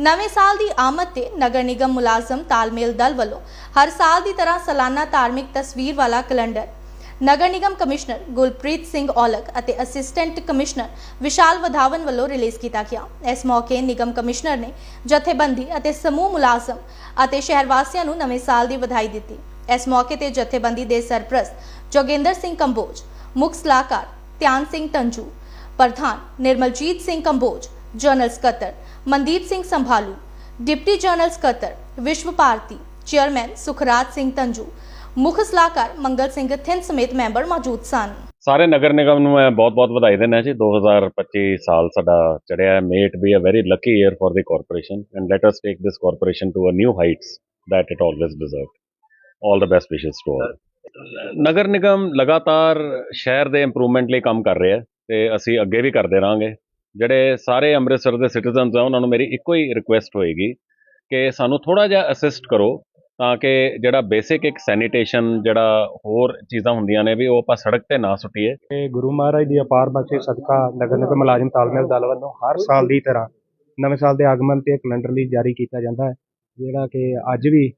ਨਵੇਂ ਸਾਲ ਦੀ ਆਮਦ ਤੇ ਨਗਰ ਨਿਗਮ ਮੁਲਾਜ਼ਮ ਤਾਲਮੇਲ ਦਲ ਵੱਲੋਂ ਹਰ ਸਾਲ ਦੀ ਤਰ੍ਹਾਂ ਸਾਲਾਨਾ ਧਾਰਮਿਕ ਤਸਵੀਰ ਵਾਲਾ ਕੈਲੰਡਰ। ਨਗਰ ਨਿਗਮ ਕਮਿਸ਼ਨਰ ਗੁਲਪ੍ਰੀਤ ਸਿੰਘ ਔਲਕ ਅਤੇ ਅਸਿਸਟੈਂਟ ਕਮਿਸ਼ਨਰ ਵਿਸ਼ਾਲ ਵਧਾਵਨ ਵੱਲੋਂ ਰਿਲੀਜ਼ ਕੀਤਾ ਗਿਆ। ਇਸ ਮੌਕੇ ਨਿਗਮ ਕਮਿਸ਼ਨਰ ਨੇ ਜਥੇਬੰਦੀ ਅਤੇ ਸਮੂਹ ਮੁਲਾਜ਼ਮ ਅਤੇ ਸ਼ਹਿਰ ਵਾਸੀਆਂ ਨੂੰ ਨਵੇਂ ਸਾਲ ਦੀ ਵਧਾਈ ਦਿੱਤੀ। ਇਸ ਮੌਕੇ ਤੇ ਜਥੇਬੰਦੀ ਦੇ ਸਰਪ੍ਰਸਤ ਜੋਗਿੰਦਰ ਸਿੰਘ ਕੰਬੋਜ, ਮੁੱਖ ਸਲਾਹਕਾਰ ਧਿਆਨ ਸਿੰਘ ਤੰਜੂ ਪ੍ਰਧਾਨ ਨਿਰਮਲਜੀਤ ਸਿੰਘ ਕੰਬੋਜ ਜਨਰਲ ਸਕੱਤਰ ਮਨਦੀਪ ਸਿੰਘ ਸੰਭਾਲੂ ਡਿਪਟੀ ਜਨਰਲ ਸਕੱਤਰ ਵਿਸ਼ਵ ਭਾਰਤੀ ਚੇਅਰਮੈਨ ਸੁਖਰਾਜ ਸਿੰਘ ਤੰਜੂ ਮੁੱਖ ਸਲਾਹਕਾਰ ਮੰਗਲ ਸਿੰਘ ਥਿੰਦ ਸਮੇਤ ਮੈਂਬਰ ਮੌਜੂਦ ਸਨ। ਸਾਰੇ ਨਗਰ ਨਿਗਮ ਨੂੰ ਮੈਂ ਬਹੁਤ-ਬਹੁਤ ਵਧਾਈ ਦਿੰਦਾ ਜੀ। 2025 ਸਾਲ ਸਾਡਾ ਚੜਿਆ ਹੈ। May be a very lucky year for the corporation and let us take this corporation to a new heights that it always deserved. All the best wishes to all. ਨਗਰ ਨਿਗਮ ਲਗਾਤਾਰ ਸ਼ਹਿਰ ਦੇ ਇੰਪਰੂਵਮੈਂਟ ਲਈ ਕੰਮ ਕਰ ਰਿਹਾ ਹੈ ਤੇ ਅਸੀਂ ਅੱਗੇ ਵੀ ਕਰਦੇ ਰਹਾਂਗੇ। ਜਿਹੜੇ ਸਾਰੇ ਅੰਮ੍ਰਿਤਸਰ ਦੇ ਸਿਟੀਜ਼ਨਸ ਆ ਉਹਨਾਂ ਨੂੰ ਮੇਰੀ ਇੱਕੋ ਹੀ ਰਿਕੁਐਸਟ ਹੋਏਗੀ ਕਿ ਸਾਨੂੰ ਥੋੜਾ ਜਿਹਾ ਅਸਿਸਟ ਕਰੋ ਤਾਂ ਕਿ ਜਿਹੜਾ ਬੇਸਿਕ ਇੱਕ ਸੈਨੀਟੇਸ਼ਨ ਜਿਹੜਾ ਹੋਰ ਚੀਜ਼ਾਂ ਹੁੰਦੀਆਂ ਨੇ ਵੀ ਉਹ ਆਪਾਂ ਸੜਕ ਤੇ ਨਾ ਸੁੱਟੀਏ। ਤੇ ਗੁਰੂ ਮਹਾਰਾਜ ਦੀ ਅਪਾਰ ਬਖਸ਼ਿਸ਼ ਸਦਕਾ ਨਗਰ ਨਿਗਮ ਮੁਲਾਜ਼ਮ ਤਾਲਮੇਲ ਦਲ ਵੱਲੋਂ ਹਰ ਸਾਲ ਦੀ ਤਰ੍ਹਾਂ ਨਵੇਂ ਸਾਲ ਦੇ ਆਗਮਨ ਤੇ ਕੈਲੰਡਰ ਲਈ ਜਾਰੀ ਕੀਤਾ ਜਾਂਦਾ ਹੈ ਜਿਹੜਾ ਕਿ ਅੱਜ ਵੀ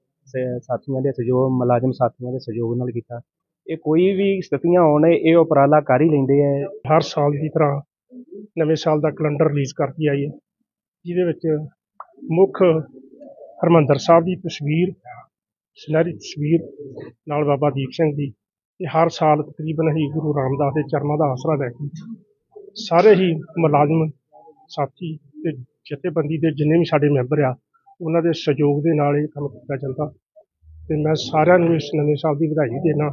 ਸਾਥੀਆਂ ਦੇ ਸਹਿਯੋਗ ਮੁਲਾਜ਼ਮ ਸਾਥੀਆਂ ਦੇ ਸਹਿਯੋਗ ਨਾਲ ਕੀਤਾ। ਇਹ ਕੋਈ ਵੀ ਸਥਿਤੀਆਂ ਹੋਣ ਇਹ ਉਪਰਾਲਾ ਕਰ ਹੀ ਲੈਂਦੇ ਹੈ ਹਰ ਸਾਲ ਦੀ ਤਰ੍ਹਾਂ ਨਵੇਂ ਸਾਲ ਦਾ ਕੈਲੰਡਰ ਰਿਲੀਜ਼ ਕਰਦੀ ਆਈ ਹੈ। ਜਿਹਦੇ ਵਿੱਚ ਮੁੱਖ ਹਰਮੰਦਰ ਸਾਹਿਬ ਦੀ ਤਸਵੀਰ, ਸੁਨਹਿਰੀ ਤਸਵੀਰ ਨਾਲ ਬਾਬਾ ਦੀਪ ਸਿੰਘ ਦੀ ਤੇ ਹਰ ਸਾਲ ਤਕਰੀਬਨ ਹੀ ਗੁਰੂ ਰਾਮਦਾਸ ਦੇ ਚਰਨਾਂ ਦਾ ਆਸਰਾ ਲੈ ਕੇ ਸਾਰੇ ਹੀ ਮੁਲਾਜ਼ਮ, ਸਾਥੀ ਤੇ ਜਥੇਬੰਦੀ ਦੇ ਜਿੰਨੇ ਵੀ ਸਾਡੇ ਮੈਂਬਰ ਆ, ਉਹਨਾਂ ਦੇ ਸਹਿਯੋਗ ਦੇ ਨਾਲ ਇਹ ਕੰਮ ਕੀਤਾ ਜਾਂਦਾ। ਤੇ ਮੈਂ ਸਾਰਿਆਂ ਨੂੰ ਇਸ ਨਵੇਂ ਸਾਲ ਦੀ ਵਧਾਈ ਦੇਣਾ